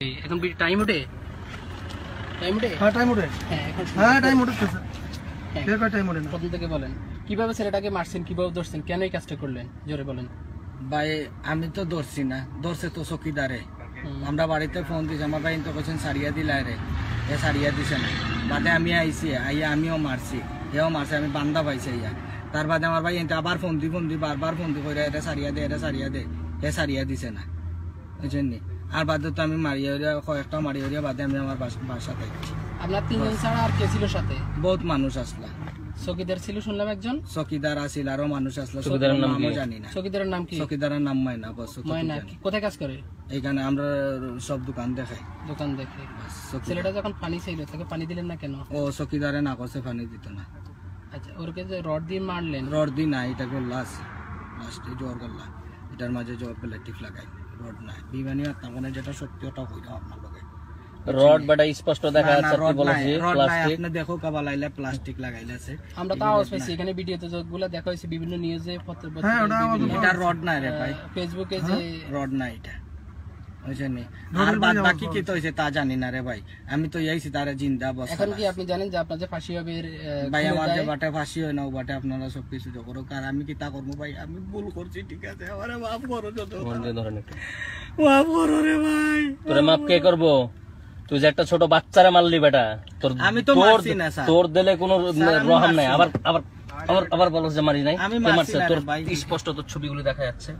এই, এখন টাইম ওঠে টাইম ওঠে হ্যাঁ টাইম ওঠে হ্যাঁ হ্যাঁ টাইম হ্যাঁ, কে কয় টাইম ওঠে না? প্রথম থেকে বলেন। কীভাবে ছেলেটাকে মারছেন কীভাবে ধরছেন কেন এই কাজটা করলেন? জোরে বলেন। ভাই আমি তো ধরছি না। ধরছে তো চকিদারে। আমরা বাড়িতে ফোন দিছি আমার ভাই তো কোছেন সারিয়া দিলাই রে এ সারিয়া দিছে না। বাদে আমি আইছি আইয়া আমিও মারছি। এও মারছে আমি বান্দা পাইছি আইয়া। তার বাদে আমার ভাই এনতে আবার ফোন দি ফোন দি বারবার ফোন দি করে এটা সারিয়া দে এটা সারিয়া দে। এ সারিয়া দিছে না। বুঝছেন নি? আর বাদে তো আমি মারিয়া উড়িয়া কয়েকটা মারিয়া উড়িয়া বাদে আমি আমার বাস- বাসাতে আপনার তিনজন ছাড়া আর কে ছিল সাথে? বহুত মানুষ আসলা। চকিদার ছিল শুনলাম একজন? চকিদার আসিল আরও মানুষ আসলো। চকিদারের নাম নামও কি? জানি না। চকিদারের নাম কি? চকিদারের নাম ময়না বস ময়না কি- কোথায় কাজ করে? এখানে আমরা সব দোকান দেখাই। দোকান দেখে। ছেলেটা যখন পানি চাইলো তাকে পানি দিলেন না কেন? ও চকিদারে না করছে পানি দিত না। আচ্ছা ওরকে যে রড দিয়ে মারলেন? রড দি না এটা করলা আছে। লাস্টে জ্বর করলা এটার মাঝে জ্বর প্লেটিক লাগাই। রড নাই। বিমানি মানে যেটা সত্যি ওটা হইল আপনার লগে। রড বাটা স্পষ্ট দেখা যাচ্ছে আপনি বলেছি প্লাস্টিক আপনি দেখো কাবা লাইলা প্লাস্টিক লাগাইলাছে। আমরা তো আওয়াজ পাইছি এখানে ভিডিওতে যেগুলো দেখা হয়েছে বিভিন্ন নিউজে পত্র হ্যাঁ, ওটা এটা রড নাই রে ভাই। ফেসবুকে যে রড নাই এটা। বুঝছেন আর বাদ বাকি কি তো হয়েছে তা জানি না রে ভাই। আমি তো ইয়াইছি তারা জিন্দা বস এখন কি আপনি জানেন যে আপনার যে ফাঁসি হবে ভাই আমার যে বাটে ফাঁসি হয় না ও বাটে আপনারা সব কিছু করো আর আমি কি তা করব ভাই? আমি ভুল করছি ঠিক আছে? আমার মাফ করো যত দিয়ে ধরেন একটু। মাফ করো রে ভাই তোরে মাপ কে করব? তুই যে একটা ছোট বাচ্চারা মারলি বেটা তোর আমি তো তোর- মারছি না, স্যার। তোর দিলে কোনো রহম নাই। আবার আবার আবার আবার বলো যে মারি নাই। আমি মারছি না তোর স্পষ্ট তোর ছবিগুলো দেখা যাচ্ছে।